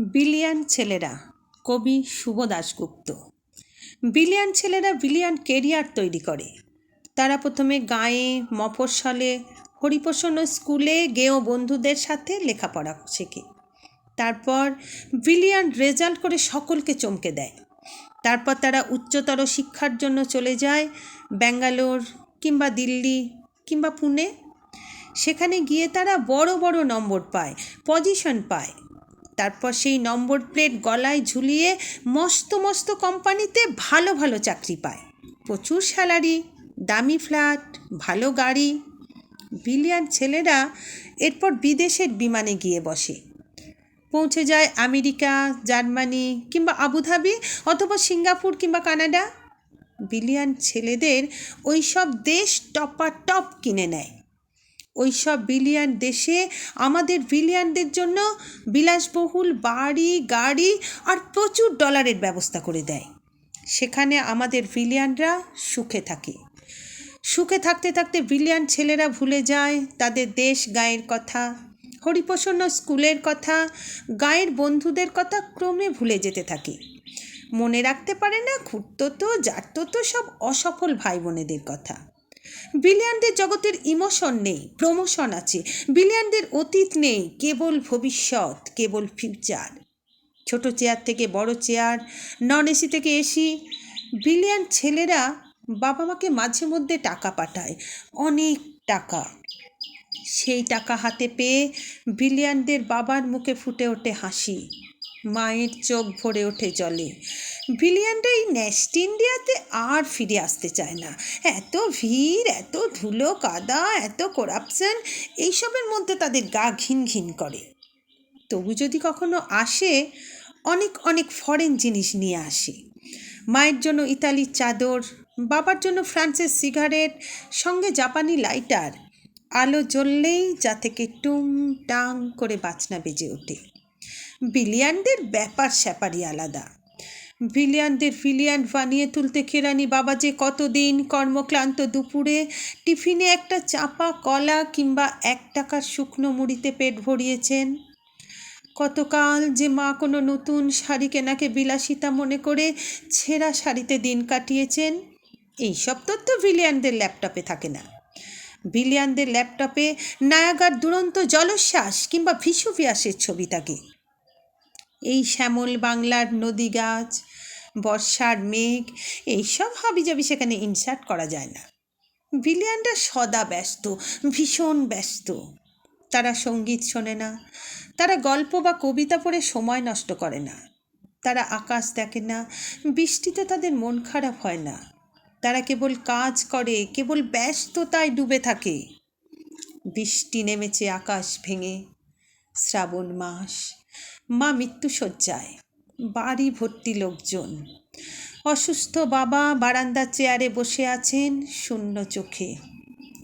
Billion ছেলেরা, কবি Subho Dasgupta. Billion ছেলেরা বিলিয়ান কেরিয়ার তৈরি করে। তারা প্রথমে গাঁয়ে, মফস্বলে, হরিপ্রসন্ন স্কুলে গেও বন্ধুদের সাথে লেখাপড়া শেখে। তারপর বিলিয়ান রেজাল্ট করে সকলকে চমকে দেয়। তারপর তারা উচ্চতর শিক্ষার জন্য চলে যায় ব্যাঙ্গালোর কিংবা দিল্লি কিংবা পুনে। সেখানে গিয়ে তারা বড় বড় নম্বর পায়, পজিশন পায়। তারপর সেই নম্বর প্লেট গলায় ঝুলিয়ে মস্ত মস্ত কোম্পানিতে ভালো ভালো চাকরি পায়। প্রচুর স্যালারি, দামি ফ্ল্যাট, ভালো গাড়ি। বিলিয়ান ছেলেরা এরপর বিদেশের বিমানে গিয়ে বসে। পৌঁছে যায় আমেরিকা, জার্মানি কিংবা আবুধাবি অথবা সিঙ্গাপুর কিংবা কানাডা। বিলিয়ান ছেলেদের ওই সব দেশ টপা টপ কিনে নেয়। ওই সব বিলিয়ান দেশে আমাদের বিলিয়নদের জন্য বিলাসবহুল বাড়ি, গাড়ি আর প্রচুর ডলারের ব্যবস্থা করে দেয়। সেখানে আমাদের বিলিয়নরা সুখে থাকে। সুখে থাকতে থাকতে বিলিয়ন ছেলেরা ভুলে যায় তাদের দেশ গায়ের কথা, হরিপ্রসন্ন স্কুলের কথা, গায়ের বন্ধুদের কথা ক্রমে ভুলে যেতে থাকে। মনে রাখতে পারে না খুঁড়তো তো, জারতো তো সব অসফল ভাই বোনেদের কথা। বিলিয়নদের জগতের ইমোশন নেই, প্রমোশন আছে। বিলিয়ানদের অতীত নেই, কেবল ভবিষ্যৎ, কেবল ফিউচার। ছোট চেয়ার থেকে বড় চেয়ার, নন এসি থেকে এসি। বিলিয়ান ছেলেরা বাবা মাকে মাঝে মধ্যে টাকা পাঠায়, অনেক টাকা। সেই টাকা হাতে পেয়ে বিলিয়ানদের বাবার মুখে ফুটে ওঠে হাসি। মায়ের চোখ ভরে ওঠে জলে। বিলিয়নরা এই নেস্ট ইন্ডিয়াতে আর ফিরে আসতে চায় না। এত ভিড়, এত ধুলো কাদা, এত করাপশন এইসবের মধ্যে তাদের গা ঘিন ঘিন করে। তবু যদি কখনো আসে, অনেক অনেক ফরেন জিনিস নিয়ে আসে। মায়ের জন্য ইতালির চাদর, বাবার জন্য ফ্রান্সের সিগারেট সঙ্গে জাপানি লাইটার আলো জ্বললেই যা থেকে টুং টাং করে বাজনা বেজে ওঠে। বিলিয়ানদের ব্যাপার স্যাপারই আলাদা। বিলিয়ানদের ফিলিয়ান বানিয়ে তুলতে কেরানি বাবা যে কতদিন কর্মক্লান্ত দুপুরে টিফিনে একটা চাপা কলা কিংবা এক টাকার শুকনো মুড়িতে পেট ভরিয়েছেন। কতকাল যে মা কোনো নতুন শাড়ি কেনাকে বিলাসিতা মনে করে ছেঁড়া শাড়িতে দিন কাটিয়েছেন এইসব তথ্য বিলিয়ানদের ল্যাপটপে থাকে না। বিলিয়ানদের ল্যাপটপে নায়াগার দুরন্ত জলশ্বাস কিংবা ভিসুভিয়াসের ছবি থাকে। এই শ্যামল বাংলার নদী গাছ, বর্ষার মেঘ, এইসব হাবিজাবি সেখানে ইনসার্ট করা যায় না। বিলিয়ানরা সদা ব্যস্ত, ভীষণ ব্যস্ত। তারা সংগীত শোনে না, তারা গল্প বা কবিতা পড়ে সময় নষ্ট করে না। তারা আকাশ দেখে না, বৃষ্টিতে তাদের মন খারাপ হয় না। তারা কেবল কাজ করে, কেবল ব্যস্ততায় ডুবে থাকে। বৃষ্টি নেমেছে আকাশ ভেঙে শ্রাবণ মাস। মা মৃত্যুসজ্জায় বাড়ি ভর্তি লোকজন। অসুস্থ বাবা বারান্দার চেয়ারে বসে আছেন শূন্য চোখে।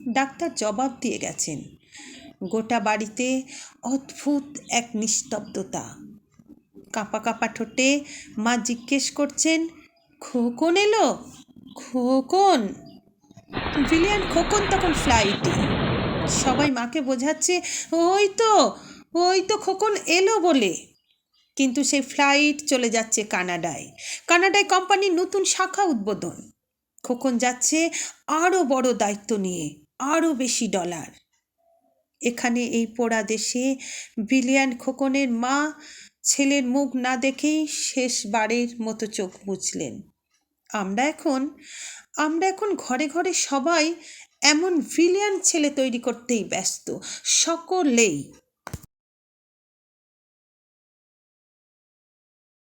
ডাক্তার জবাব দিয়ে গেছেন, গোটা বাড়িতে অদ্ভুত এক নিস্তব্ধতা। কাঁপা কাঁপা ঠোঁটে মা জিজ্ঞেস করছেন, খোকন এলো? খোকন? বিলিয়ান খোকন তখন ফ্লাইটে। সবাই মাকে বোঝাচ্ছে, ওই তো ওই তো খোকন এলো বলে। কিন্তু সেই ফ্লাইট চলে যাচ্ছে কানাডায়। কানাডায় কোম্পানির নতুন শাখা উদ্বোধন। খোকন যাচ্ছে আরও বড় দায়িত্ব নিয়ে আরও বেশি ডলার। এখানে এই পোড়া দেশে বিলিয়ান খোকনের মা, ছেলের মুখ না দেখেই শেষবারের মতো চোখ বুঝলেন আমরা এখন আমরা এখন ঘরে ঘরে সবাই এমন ভিলিয়ান ছেলে তৈরি করতেই ব্যস্ত, সকলেই।